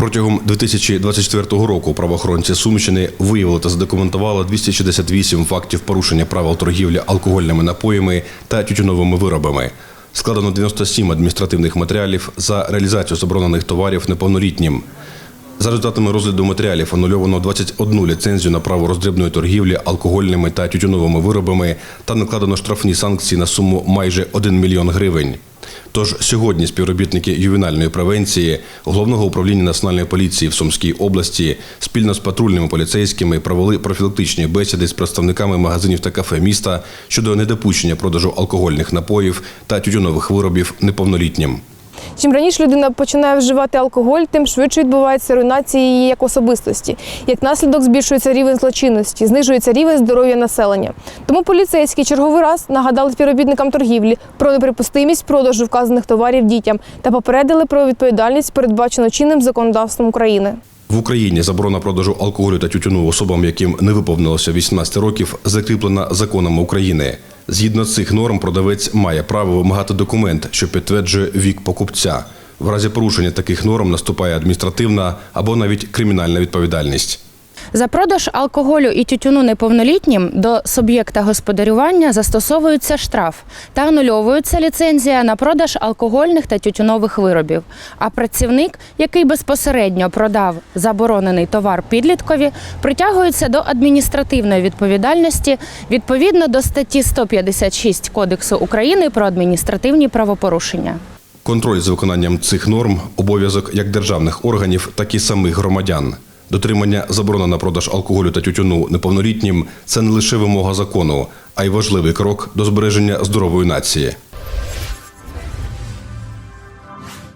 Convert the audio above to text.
Протягом 2024 року правоохоронці Сумщини виявили та задокументували 268 фактів порушення правил торгівлі алкогольними напоями та тютюновими виробами. Складено 97 адміністративних матеріалів за реалізацію заборонених товарів неповнолітнім. За результатами розгляду матеріалів анульовано 21 ліцензію на право роздрібної торгівлі алкогольними та тютюновими виробами та накладено штрафні санкції на суму майже 1 мільйон гривень. Тож сьогодні співробітники ювенальної превенції головного управління національної поліції в Сумській області спільно з патрульними поліцейськими провели профілактичні бесіди з представниками магазинів та кафе міста щодо недопущення продажу алкогольних напоїв та тютюнових виробів неповнолітнім. Чим раніше людина починає вживати алкоголь, тим швидше відбувається руйнація її як особистості. Як наслідок збільшується рівень злочинності, знижується рівень здоров'я населення. Тому поліцейські черговий раз нагадали співробітникам торгівлі про неприпустимість продажу вказаних товарів дітям та попередили про відповідальність, передбачену чинним законодавством України. В Україні заборона продажу алкоголю та тютюну особам, яким не виповнилося 18 років, закріплена законами України. Згідно цих норм, продавець має право вимагати документ, що підтверджує вік покупця. В разі порушення таких норм наступає адміністративна або навіть кримінальна відповідальність. За продаж алкоголю і тютюну неповнолітнім до суб'єкта господарювання застосовується штраф та анульовується ліцензія на продаж алкогольних та тютюнових виробів. А працівник, який безпосередньо продав заборонений товар підліткові, притягується до адміністративної відповідальності відповідно до статті 156 Кодексу України про адміністративні правопорушення. Контроль за виконанням цих норм обов'язок як державних органів, так і самих громадян. Дотримання заборони на продаж алкоголю та тютюну неповнолітнім це не лише вимога закону, а й важливий крок до збереження здорової нації.